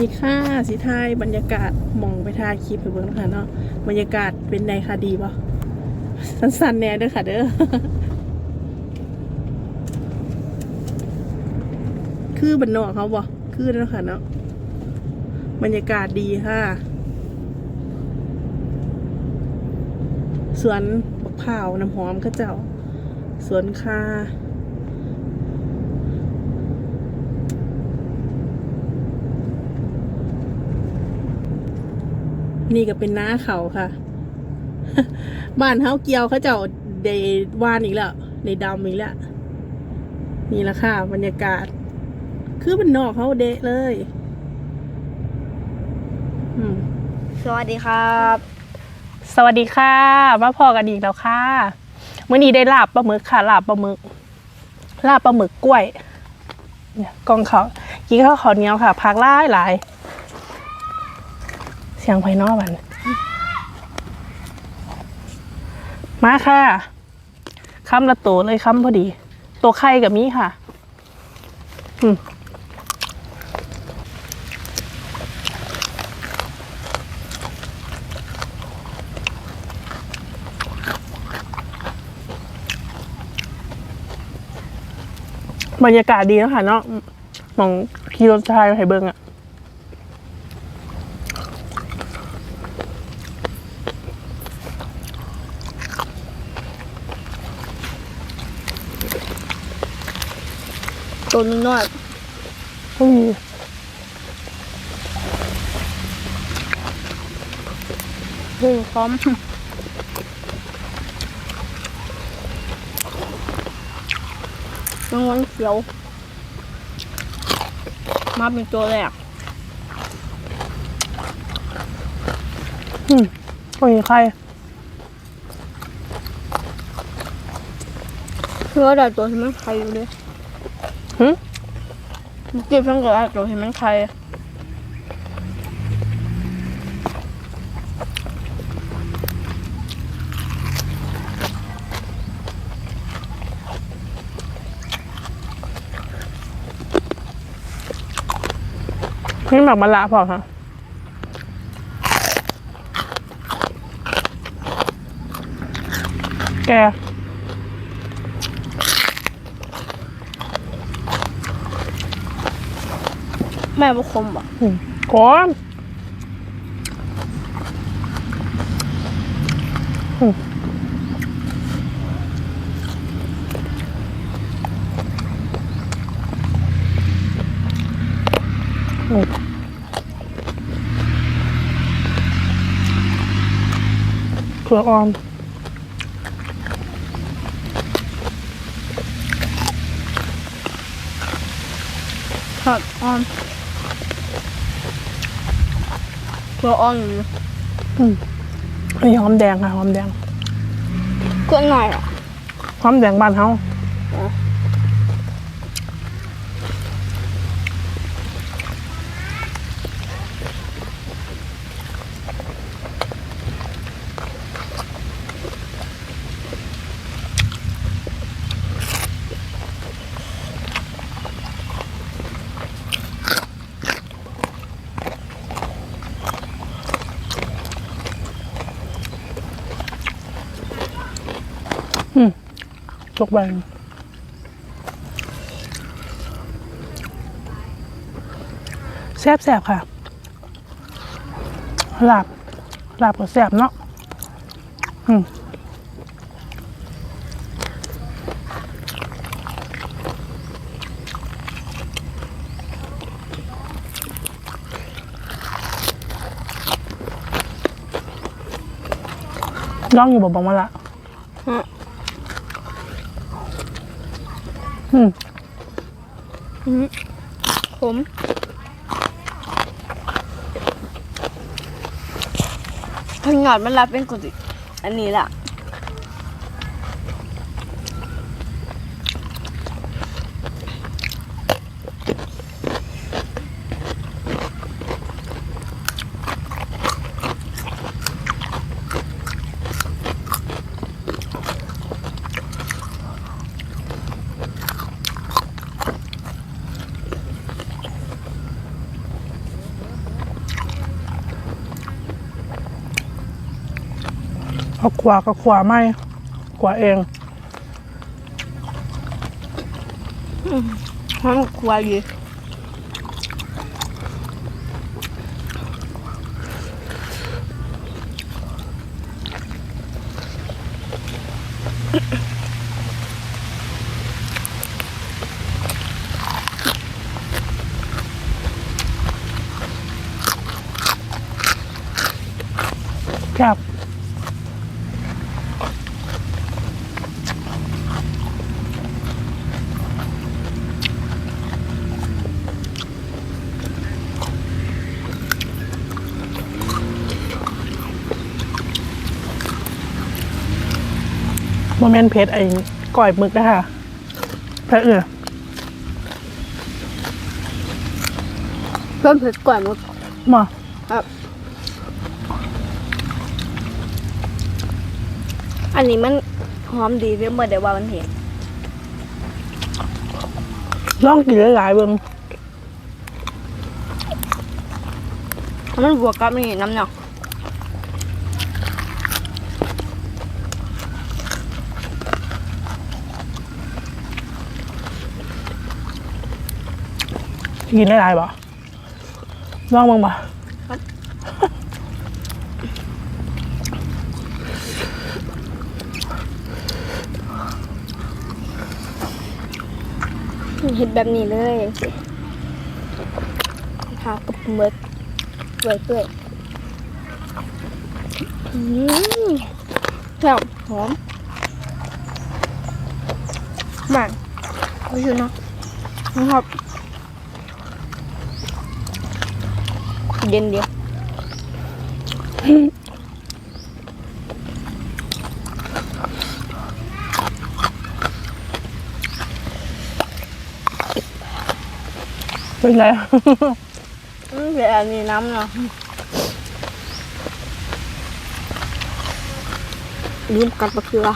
นี่ค่ะสิทายบรรยากาศมองไปทายคลิปไปเบิ่งนะคะเนาะบรรยากาศเป็นไงคะดีปะสั้นๆแน่เด้อค่ะเด้อคือบันนอกเขาบ่คือเนาะค่ะเนาะบรรยากาศดีค่ะสวนบักพร้าน้ำหอมข้าเจ้าสวนคา นี่ก็เป็นน้าเขาค่ะ บ้านเฮาเกียวเขาเจ้าเดวานอีกแล้วในดำอีกแล้วนี่แหละค่ะ บรรยากาศ คือมันนอกเขาเดะเลยสวัสดีครับ สวัสดีค่ะมาพอกันอีกแล้วค่ะเมื่อนี้ได้ลาบปลาหมึกค่ะลาบปลาหมึกลาบปลาหมึกกล้วยเนี่ยกองเขากินข้าวขาวเนียวค่ะพักหลายหลาย สียงไพนอกบันมาค่ะคำละโตเลยคำพอดี ตัวไข่กับมีค่ะ อืมบรรยากาศดีแล้วค่ะเนาะมองขี่รถชายไปเบิงอะ ตัวน้อยอืมๆพึ่งพร้อมรางวัลเขียว มาเป็นตัวแรกอืมโอ้ยใครเพื่อได้ตัวที่มันไข่อยู่เลย หึเก็บทั้งกระดาษตัวที่มันไข่นี่หมักมะละพอค่ะแก แม่บุคมบ่อืมก่อนอืมอืมเผือกอ่อนทอดอ่อน ตัวอ่อนอยู่อืมนี่หอมแดงค่ะหอมแดงก็หน่อยอะหอมแดงบ้านเฮา ลกแบงแซ่บแซ่บค่ะลาบลาบก็แซ่บเนาะอืมร้องอยู่บอกบอกมาละ ฮะอืมอืมผมขนาดมันรับเป็นกุฏิอันนี้แหละ เอาขวาก็ขวาไม่ขวาเองหอมครัวอยู่ครับ โมเมนต์เพชรไอ้ก่อยหมึกนะคะเพชรเออเพิ่มเผ็ดกว่ามั้งมาครับ อันนี้มันหอมดีเรื่อเมื่อเดี๋ยวว่ามันเผ็ดลองกินหลายๆเบิ่งมันบวกกับนี่น้ำเนาะ กินหลายๆบ่ลองเบิ่งบ่เห็ดแบบนี้เลยสิทากับเมือกเปื่อยเปื่อยอืมแซ่บหอมมากไม่ใช่เนาะนะครับ เย็นเดียวเป็นไรอืมเดี๋ยวอันนี้น้ำเนาะลืมกัดปลาเกลือ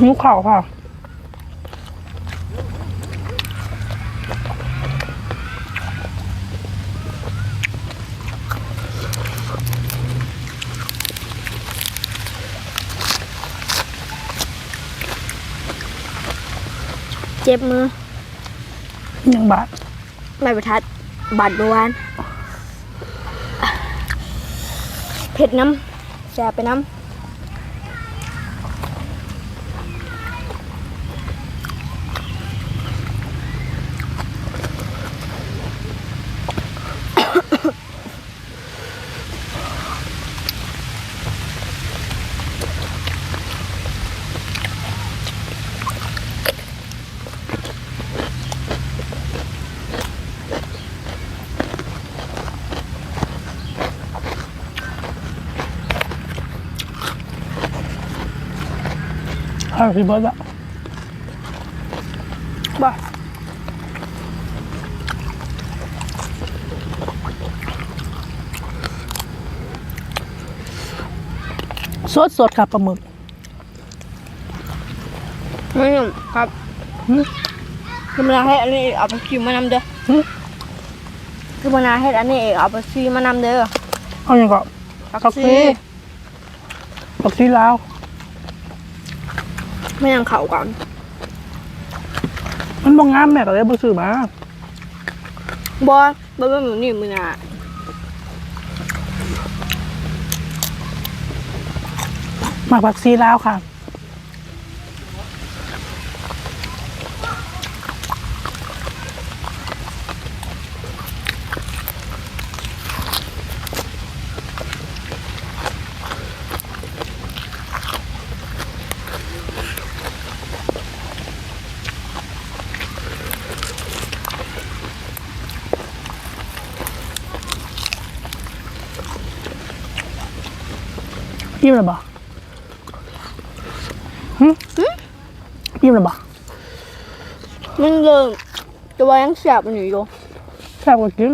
หิวข่าวค่ะเจ็บมือยังบาดไม่ประทัดบาดเมื่อวานเผ็ดน้ำแสบไปน้ำ ข่าวพี่เบิร์ดละบ่สดสดๆค่ะปลาหมึกไม่หนุ่มครับหึคือมาให้อันนี้เอาไปซีมานำเด้อหึคือมาให้อันนี้เองเอาไปซีมานำเด้อเอาอย่างก็ผักชีผักชีลาว ไม่ยังเข่าก่อน มันบ่งามแม่ก็เลยบ่ซื้อมาบอสบอสแบบนี้มึงอะหมักผักชีลาวค่ะ อิ่มแล้วบ่ยิ้มเลยบอกมันเริ่มแต่ว่ายังแสบอยู่อยู่แซ่บกว่ากิน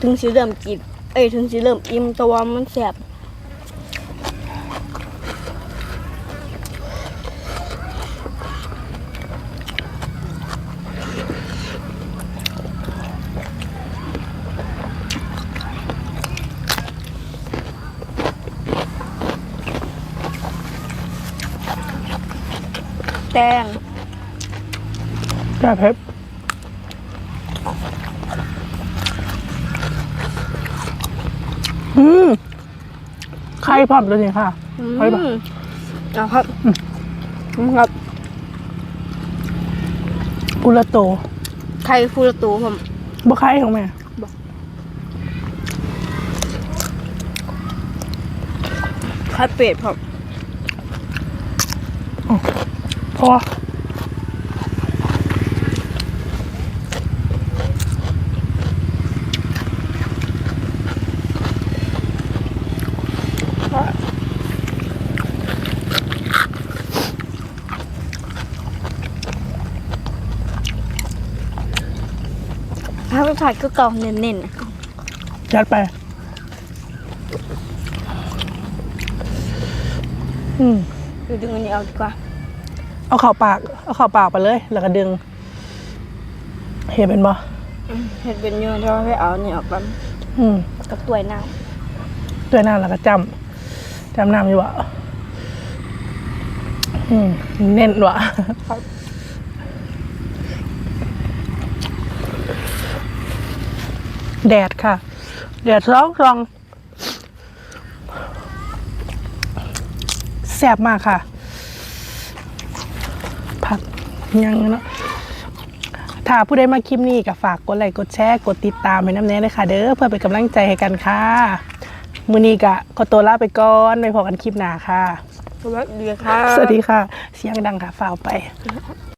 ถึงสิเริ่มกินเอ้ยถึงสิเริ่มอิ่มแต่ว่ามันแสบ งแซ่บเพ็บอืมไข่พร้อมเลยนี่ค่ะไปปะอืมเอาครับอืมครับกุละโตไข่ฟูรตูผมบ่ไข่ของแม่ไข่เป็ดผม พอถ้าไปผัดก็กรองเน้นๆนะยัดไป อืมดูดึงอันนี้เอาดีกว่า เอาเข่าปาก เอาเข่าปากไปเลย แล้วก็ดึง เห็นเป็นบ่อืมเห็ดเป็นเยอะเท่าให้เอาเนี่ยออกกันอืมกับตัวยน้ด้วยหน้าแล้วก็จำจำน้ำอยู่วะอืมเน้นวะแดดค่ะ แดดร้องรองแซ่บมากค่ะผัก ยังเนาะถ้าผู้ใดมาคลิปนี้ก็ฝากกดไลค์กดแชร์กดติดตามให้น้ำแน่เลยค่ะ เด้อเพื่อเป็นกำลังใจให้กันค่ะมือนี้กะขอตัวลาไปก่อนไปพอกันคลิปหน้าค่ะำสวัสดีค่ะ สวัสดีค่ะ เสียงดังค่ะฝ่าวไปค